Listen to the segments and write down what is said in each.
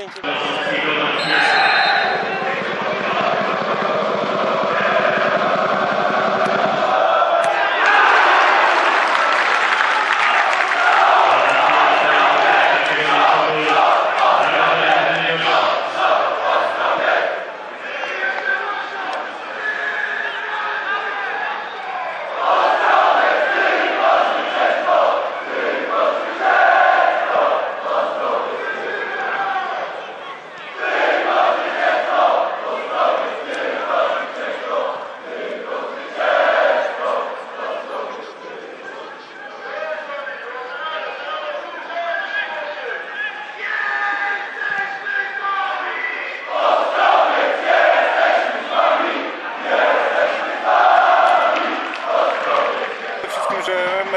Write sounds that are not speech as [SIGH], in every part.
identidade.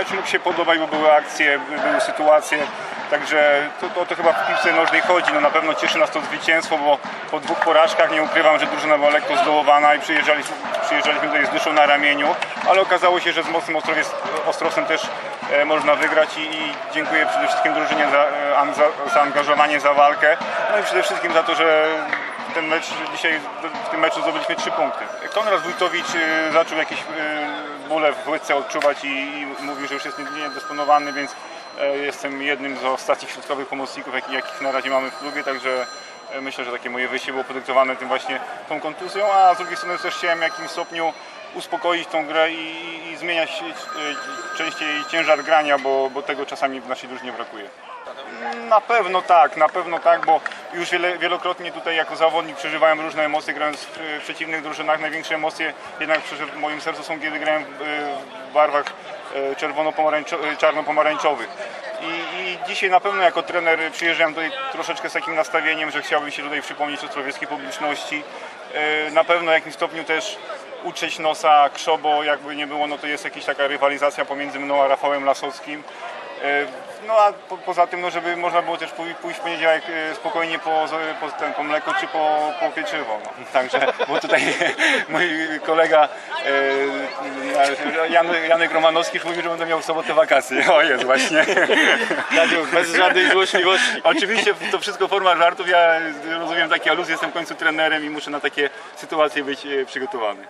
Mecz mógł się podobać, bo były akcje, by- były sytuacje, także to, to, to chyba w piłce nożnej chodzi. No na pewno cieszy nas to zwycięstwo, bo po dwóch porażkach nie ukrywam, że drużyna była lekko zdołowana i przyjeżdżaliśmy, przyjeżdżaliśmy tutaj z dyszą na ramieniu, ale okazało się, że z mocnym Ostrowiec, Ostrowcem też e, można wygrać i, i dziękuję przede wszystkim drużynie za e, za zaangażowanie, za walkę, no i przede wszystkim za to, że ten mecz dzisiaj, w tym meczu zdobyliśmy trzy punkty. Konrad Wójtowicz e, zaczął jakieś e, bóle w łydce odczuwać i, i mówił, że już jest niedysponowany, więc e, jestem jednym z ostatnich środkowych pomocników, jakich, jakich na razie mamy w klubie, także e, myślę, że takie moje wyjście było podyktowane tym właśnie tą kontuzją, a z drugiej strony też chciałem w jakimś stopniu uspokoić tą grę i, i zmieniać e, częściej ciężar grania, bo, bo tego czasami w naszej drużynie brakuje. Na pewno tak, na pewno tak, bo już wiele, wielokrotnie tutaj jako zawodnik przeżywałem różne emocje grając w, w przeciwnych drużynach. Największe emocje jednak w moim sercu są, kiedy grałem w, w barwach e, czerwono-pomarańczo- e, czarno-pomarańczowych. I, I dzisiaj na pewno jako trener przyjeżdżam tutaj troszeczkę z takim nastawieniem, że chciałbym się tutaj przypomnieć ostrowieckiej publiczności. E, Na pewno w jakimś stopniu też utrzeć nosa Krzobo, jakby nie było, no to jest jakaś taka rywalizacja pomiędzy mną a Rafałem Lasowskim. E, No a po, poza tym, no, żeby można było też pój- pójść w poniedziałek e, spokojnie po, po, ten, po mleko czy po, po pieczywo. No. [LAUGHS] Także, bo tutaj [LAUGHS] mój kolega e, Jan, Janek Romanowski mówił, że będę miał w sobotę wakacje. [LAUGHS] O jest właśnie. Tadziu, bez żadnej złośliwości. Oczywiście to wszystko forma żartów. Ja rozumiem takie aluzje, jestem w końcu trenerem i muszę na takie sytuacje być przygotowany.